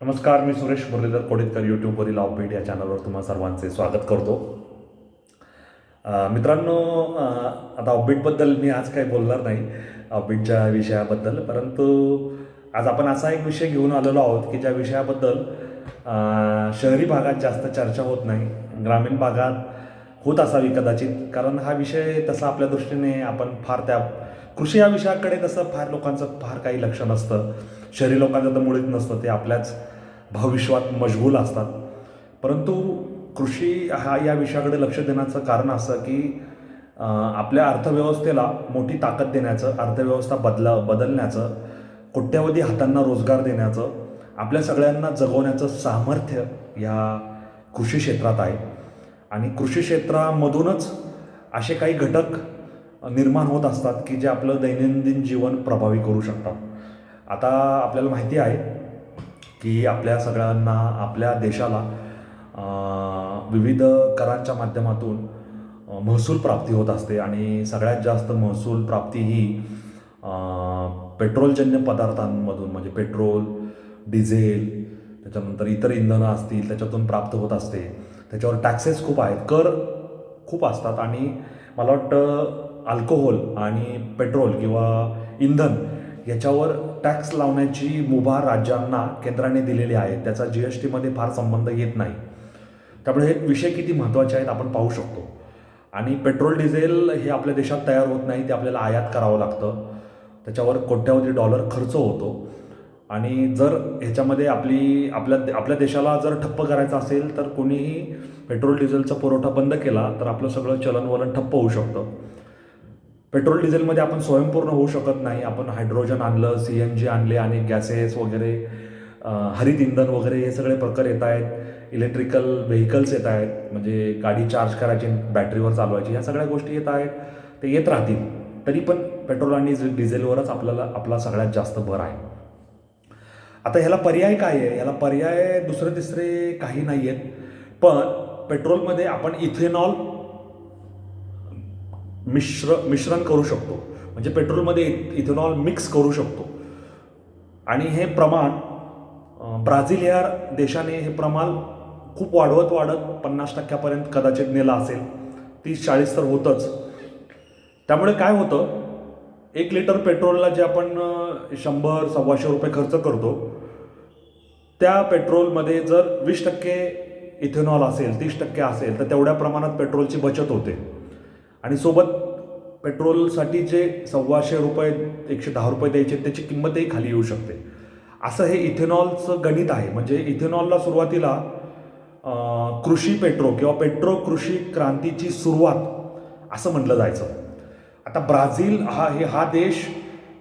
नमस्कार मी सुरेश मुरलीधर कोडितकर यूट्यूबवरील ऑफबीट या चॅनलवर तुम्हा सर्वांचे स्वागत करतो. मित्रांनो आता ऑफबीटबद्दल मी आज काही बोलणार नाही ऑफबीटच्या विषयाबद्दल परंतु आज आपण असा एक विषय घेऊन आलेलो आहोत की ज्या विषयाबद्दल शहरी भागात जास्त चर्चा होत नाही ग्रामीण भागात होत असावी कदाचित कारण हा विषय तसा आपल्या दृष्टीने आपण फार त्या कृषी या विषयाकडे तसं फार लोकांचं फार काही लक्ष नसतं. शहरी लोकांचं तर मुळीच नसतं ते आपल्याच भावविश्वात मशगूल असतात. परंतु कृषी हा या विषयाकडे लक्ष देण्याचं कारण असं की आपल्या अर्थव्यवस्थेला मोठी ताकद देण्याचं अर्थव्यवस्था बदला बदलण्याचं कोट्यावधी हातांना रोजगार देण्याचं आपल्या सगळ्यांना जगवण्याचं सामर्थ्य या कृषी क्षेत्रात आहे. आणि कृषी क्षेत्रामधूनच असे काही घटक निर्माण होत असतात की जे आपलं दैनंदिन जीवन प्रभावी करू शकतात. आता आपल्याला माहिती आहे की आपल्या सगळ्यांना आपल्या देशाला विविध करांच्या माध्यमातून महसूल प्राप्ती होत असते आणि सगळ्यात जास्त महसूल प्राप्ती ही पेट्रोलजन्य पदार्थांमधून म्हणजे पेट्रोल डिझेल त्याच्यानंतर इतर इंधनं असतील त्याच्यातून प्राप्त होत असते. त्याच्यावर टॅक्सेस खूप आहेत कर खूप असतात आणि मला वाटतं अल्कोहोल आणि पेट्रोल किंवा इंधन याच्यावर टॅक्स लावण्याची मुभा राज्यांना केंद्राने दिलेली आहे. त्याचा जी एस टीमध्ये फार संबंध येत नाही. त्यामुळे हे विषय किती महत्त्वाचे आहेत आपण पाहू शकतो. आणि पेट्रोल डिझेल हे आपल्या देशात तयार होत नाही ते आपल्याला आयात करावं लागतं. त्याच्यावर कोट्यावधी डॉलर खर्च होतो. आणि जर ह्याच्यामध्ये आपली आपल्या आपल्या देशाला जर ठप्प करायचं असेल तर कोणीही पेट्रोल डिझेलचा पुरवठा बंद केला तर आपलं सगळं चलनवलन ठप्प होऊ शकतं. पेट्रोल डिझेलमध्ये आपण स्वयंपूर्ण होऊ शकत नाही. आपण हायड्रोजन आणलं सी एन जी आणले आणि गॅसेस वगैरे हरित इंधन वगैरे हे सगळे प्रकार येत आहेत. इलेक्ट्रिकल व्हेकल्स येत आहेत. म्हणजे गाडी चार्ज करायची बॅटरीवर चालवायची ह्या सगळ्या गोष्टी येत आहेत. ते येत राहतील. तरी पण पेट्रोल आणि डिझेलवरच आपल्याला आपला सगळ्यात जास्त भर आहे. आता ह्याला पर्याय काय आहे? ह्याला पर्याय दुसरे तिसरे काही नाही आहेत पण पेट्रोलमध्ये आपण इथेनॉल मिश्र मिश्रण करू शकतो. म्हणजे पेट्रोलमध्ये इथेनॉल मिक्स करू शकतो. आणि हे प्रमाण ब्राझील या देशाने हे प्रमाण खूप वाढवत वाढत पन्नास टक्क्यापर्यंत कदाचित नेलं असेल. तीस चाळीस तर होतंच. त्यामुळे काय होतं एक लिटर पेट्रोलला जे आपण शंभर सव्वाशे रुपये खर्च करतो त्या पेट्रोलमध्ये जर वीस टक्के इथेनॉल असेल तीस टक्के असेल तर तेवढ्या प्रमाणात पेट्रोलची बचत होते. आणि सोबत पेट्रोलसाठी जे सव्वाशे रुपये एकशे दहा रुपये द्यायचे त्याची किंमतही खाली येऊ शकते. असं हे इथेनॉलचं गणित आहे. म्हणजे इथेनॉलला सुरुवातीला कृषी पेट्रो किंवा पेट्रो कृषी क्रांतीची सुरुवात असं म्हटलं जायचं. आता ब्राझील हा हे हा देश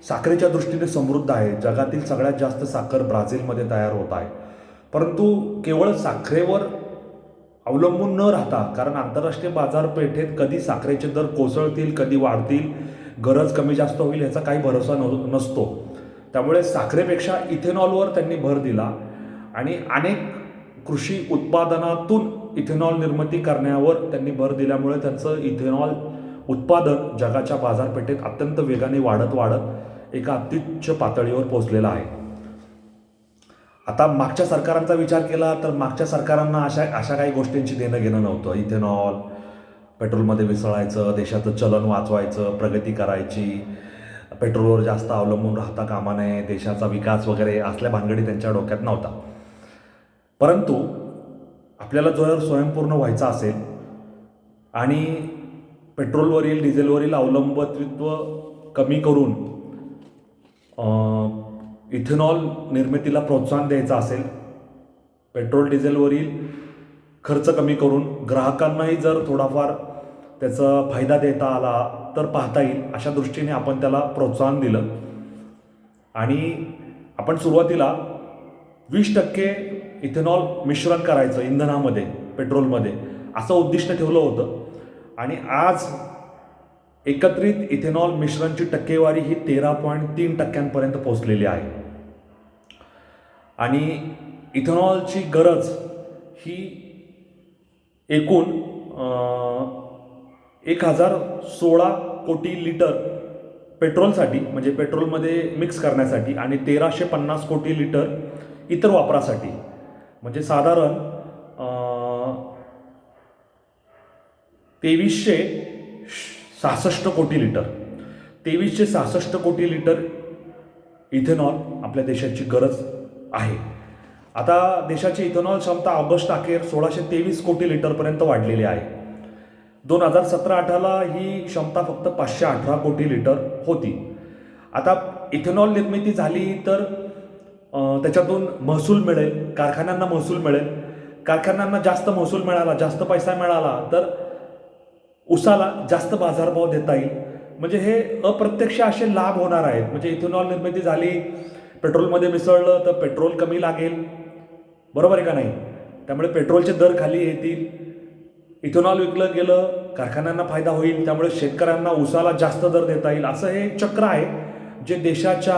साखरेच्या दृष्टीने समृद्ध आहे. जगातील सगळ्यात जास्त साखर ब्राझीलमध्ये तयार होत आहे. परंतु केवळ साखरेवर अवलंबून न राहता कारण आंतरराष्ट्रीय बाजारपेठेत कधी साखरेचे दर कोसळतील कधी वाढतील गरज कमी जास्त होईल याचा काही भरोसा न नसतो. त्यामुळे साखरेपेक्षा इथेनॉलवर त्यांनी भर दिला आणि अनेक कृषी उत्पादनातून इथेनॉल निर्मिती करण्यावर त्यांनी भर दिल्यामुळे त्यांचं इथेनॉल उत्पादन जगाच्या बाजारपेठेत अत्यंत वेगाने वाढत वाढत एका अत्युच्च पातळीवर पोहोचलेलं आहे. आता मागच्या सरकारांचा विचार केला तर मागच्या सरकारांना अशा अशा काही गोष्टींची देणं घेणं नव्हतं. इथेनॉल पेट्रोलमध्ये मिसळायचं देशाचं चलन वाचवायचं प्रगती करायची. पेट्रोलवर जास्त अवलंबून राहता कामा नये देशाचा विकास वगैरे असल्या भानगडी त्यांच्या डोक्यात नव्हता. परंतु आपल्याला जर स्वयंपूर्ण व्हायचं असेल आणि पेट्रोलवरील डिझेलवरील अवलंबित्व कमी करून इथेनॉल निर्मितीला प्रोत्साहन द्यायचं असेल पेट्रोल डिझेलवरील खर्च कमी करून ग्राहकांनाही जर थोडाफार त्याचा फायदा देता आला तर पाहता येईल अशा दृष्टीने आपण त्याला प्रोत्साहन दिलं. आणि आपण सुरुवातीला वीस टक्के इथेनॉल मिश्रण करायचं इंधनामध्ये पेट्रोलमध्ये असं उद्दिष्ट ठेवलं होतं. आणि आज एकत्रित इथेनॉल मिश्रणची टक्केवारी ही तेरा पॉईंट तीन टक्क्यांपर्यंत पोहोचलेली आहे. आणि इथेनॉलची गरज ही एकूण एक हजार सोळा कोटी लिटर पेट्रोलसाठी म्हणजे पेट्रोलमध्ये मिक्स करण्यासाठी आणि तेराशे पन्नास कोटी लिटर इतर वापरासाठी. म्हणजे साधारण तेवीसशे सहासष्ट कोटी लिटर. तेवीसशे सहासष्ट कोटी लिटर इथेनॉल आपल्या देशाची गरज आहे. आता देशाची इथेनॉल क्षमता ऑगस्ट अखेर सोळाशे तेवीस कोटी लिटरपर्यंत वाढलेली आहे. दोन हजार सतरा अठराला ही क्षमता फक्त पाचशे अठरा कोटी लिटर होती. आता इथेनॉल निर्मिती झाली तर त्याच्यातून महसूल मिळेल कारखान्यांना महसूल मिळेल. कारखान्यांना जास्त महसूल मिळाला जास्त पैसा मिळाला तर उसाला जास्त बाजारभाव देता येईल. म्हणजे हे अप्रत्यक्ष असे लाभ होणार आहेत. म्हणजे इथेनॉल निर्मिती झाली पेट्रोलमध्ये मिसळलं तर पेट्रोल कमी लागेल. बरोबर आहे का नाही? त्यामुळे पेट्रोलचे दर खाली येतील. इथेनॉल विकलं गेलं कारखान्यांना फायदा होईल. त्यामुळे शेतकऱ्यांना उसाला जास्त दर देता येईल. असं हे चक्र आहे जे देशाच्या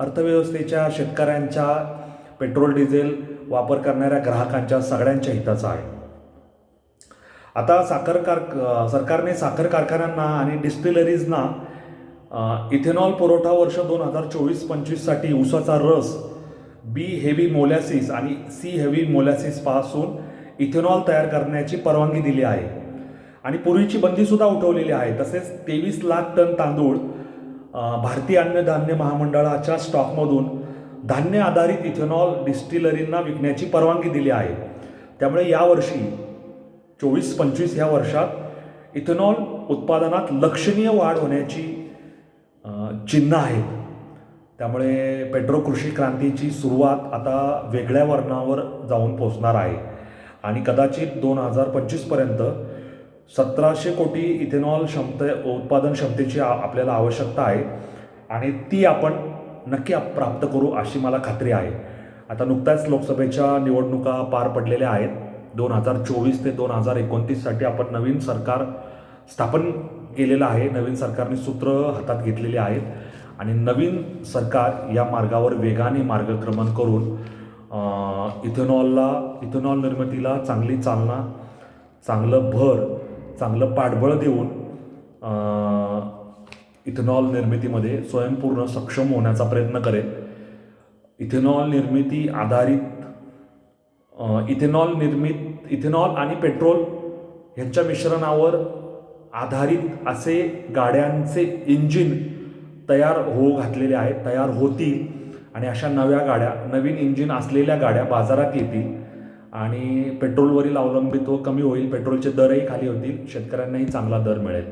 अर्थव्यवस्थेच्या शेतकऱ्यांच्या पेट्रोल डिझेल वापर करणाऱ्या ग्राहकांच्या सगळ्यांच्या हिताचं आहे. आता साखर कार सरकारने साखर कारखान्यांना आणि डिस्टिलरीजना इथेनॉल पुरवठा वर्ष दोन हजार चोवीस पंचवीससाठी ऊसाचा रस बी हेवी मोलॅसिस आणि सी हेवी मोलॅसिसपासून इथेनॉल तयार करण्याची परवानगी दिली आहे. आणि पूर्वीची बंदीसुद्धा उठवलेली आहे. तसेच तेवीस लाख टन तांदूळ भारतीय अन्नधान्य महामंडळाच्या स्टॉकमधून धान्य आधारित इथेनॉल डिस्टिलरींना विकण्याची परवानगी दिली आहे. त्यामुळे यावर्षी चोवीस पंचवीस ह्या वर्षात इथेनॉल उत्पादनात लक्षणीय वाढ होण्याची चिन्ह आहेत. त्यामुळे पेट्रो कृषी क्रांतीची सुरुवात आता वेगळ्या वर्णावर जाऊन पोचणार आहे. आणि कदाचित दोन हजार पंचवीसपर्यंत सतराशे कोटी इथेनॉल क्षमते उत्पादन क्षमतेची आपल्याला आवश्यकता आहे. आणि ती आपण नक्की प्राप्त करू अशी मला खात्री आहे. आता नुकत्याच लोकसभेच्या निवडणुका पार पडलेल्या आहेत. दोन हजार चोवीस ते दोन हजार एकोणतीससाठी आपण नवीन सरकार स्थापन केलेलं आहे. नवीन सरकारने सूत्र हातात घेतलेली आहेत. आणि नवीन सरकार या मार्गावर वेगाने मार्गक्रमण करून इथेनॉलला इथेनॉल निर्मितीला चांगली चालना चांगलं भर चांगलं पाठबळ देऊन इथेनॉल निर्मितीमध्ये स्वयंपूर्ण सक्षम होण्याचा प्रयत्न करेल. इथेनॉल निर्मिती आधारित इथेनॉल निर्मित इथेनॉल आणि पेट्रोल ह्यांच्या मिश्रणावर आधारित असे गाड्यांचे इंजिन तयार होऊ घातलेले आहेत तयार होतील. आणि अशा नव्या गाड्या नवीन इंजिन असलेल्या गाड्या बाजारात येतील. आणि पेट्रोलवरील अवलंबित्व कमी होईल पेट्रोलचे दरही खाली होतील शेतकऱ्यांनाही चांगला दर मिळेल.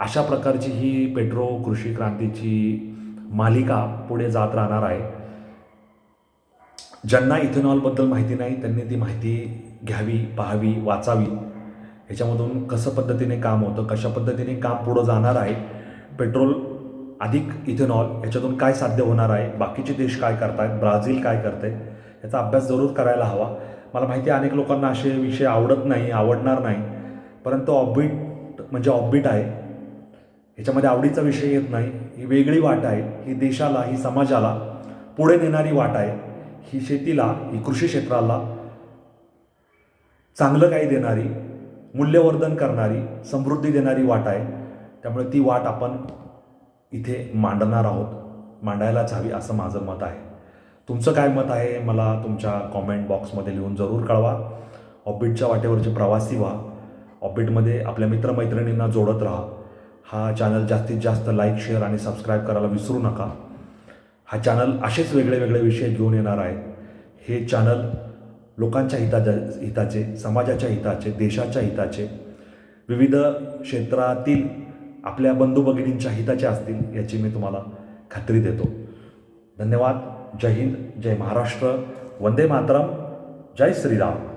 अशा प्रकारची ही पेट्रो कृषी क्रांतीची मालिका पुढे जात राहणार आहे. ज्यांना इथेनॉलबद्दल माहिती नाही त्यांनी ती माहिती घ्यावी पाहावी वाचावी. ह्याच्यामधून कसं पद्धतीने काम होतं कशा पद्धतीने काम पुढं जाणार आहे पेट्रोल अधिक इथेनॉल याच्यातून काय साध्य होणार आहे बाकीचे देश काय करतायत ब्राझील काय करते याचा अभ्यास जरूर करायला हवा. मला माहिती आहे अनेक लोकांना असे विषय आवडत नाही आवडणार नाही परंतु ऑब्बिट म्हणजे ऑफबीट आहे. ह्याच्यामध्ये आवडीचा विषय येत नाही ही वेगळी वाट आहे ही देशाला ही समाजाला पुढे नेणारी वाट आहे. ही शेतीला ही कृषी क्षेत्राला चांगलं काही देणारी मूल्यवर्धन करणारी समृद्धी देणारी वाट आहे. त्यामुळे ती वाट आपण इथे मांडणार आहोत. मांडायलाच हवी असं माझं मत आहे. तुमचं काय मत आहे मला तुमच्या कॉमेंट बॉक्समध्ये लिहून जरूर कळवा. ऑबिटच्या वाटेवरचे प्रवासी व्हा. ऑबिटमध्ये आपल्या मित्रमैत्रिणींना जोडत राहा. हा चॅनल जास्तीत जास्त लाईक शेअर आणि सबस्क्राईब करायला विसरू नका. हा चॅनल असेच वेगळे वेगळे विषय घेऊन येणार आहे. हे चॅनल लोकांच्या हिताच्या हिताचे समाजाच्या हिताचे देशाच्या हिताचे विविध क्षेत्रातील आपल्या बंधू भगिनींच्या हिताचे असतील याची मी तुम्हाला खात्री देतो. धन्यवाद. जय हिंद. जय महाराष्ट्र. वंदे मातरम. जय श्रीराम.